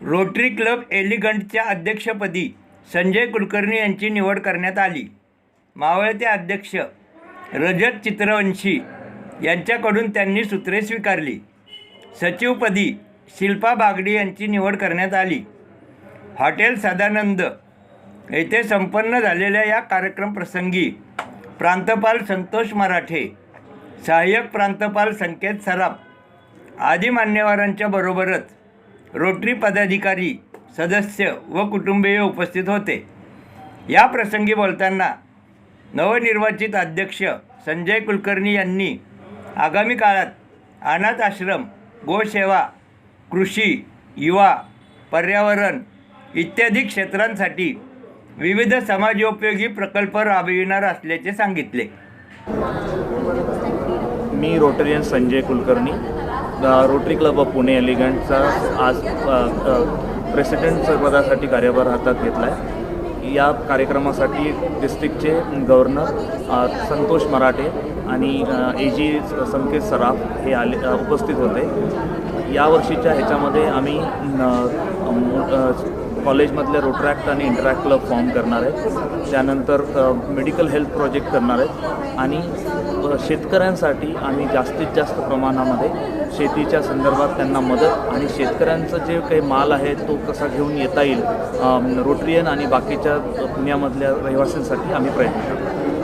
Rotary club एलिगंटच्या अध्यक्षपदी संजय कुलकर्णी यांची निवड करण्यात आली. मावळते अध्यक्ष रजत चित्रवंशी यांच्याकडून त्यांनी सूत्रे स्वीकारली. सचिवपदी शिल्पा बागडी यांची निवड करण्यात आली. हॉटेल सदानंद येथे संपन्न झालेल्या या कार्यक्रमप्रसंगी प्रांतपाल संतोष मराठे सहाय्यक प्रांतपाल संकेत सराफ आदी मान्यवरांच्या बरोबरच रोटरी पदाधिकारी सदस्य व कुटुंबीय उपस्थित होते. या प्रसंगी बोलताना नवनिर्वाचित अध्यक्ष संजय कुलकर्णी यांनी आगामी काळात अनाथ आश्रम गोसेवा कृषी युवा पर्यावरण इत्यादी क्षेत्रांसाठी विविध समाजोपयोगी प्रकल्प राबविणार असल्याचे सांगितले. मी Rotarian Sanjay Kulkarni Rotary club of Pune एलिगंटचा आज प्रेसिडेंट पदासाठी कार्यभार हातात घेतला आहे या कार्यक्रमासाठी डिस्ट्रिक्टचे गव्हर्नर संतोष मराठे आणि ए जी संकेत सराफ हे आले उपस्थित होते. यावर्षीच्या ह्याच्यामध्ये आम्ही कॉलेजमधल्या रोट्रॅक्ट आणि इंटरॅक्ट क्लब फॉर्म करणार आहे त्यानंतर मेडिकल हेल्थ प्रोजेक्ट करणार आहेत. आणि शेतकऱ्यांसाठी आम्ही जास्तीत जास्त प्रमाणामध्ये शेतीच्या संदर्भात त्यांना मदत आणि शेतकऱ्यांचं जे काही माल आहे तो कसा घेऊन येता येईल रोटरियन आणि बाकीच्या पुण्यामधल्या रहिवासींसाठी आम्ही प्रयत्न करतो.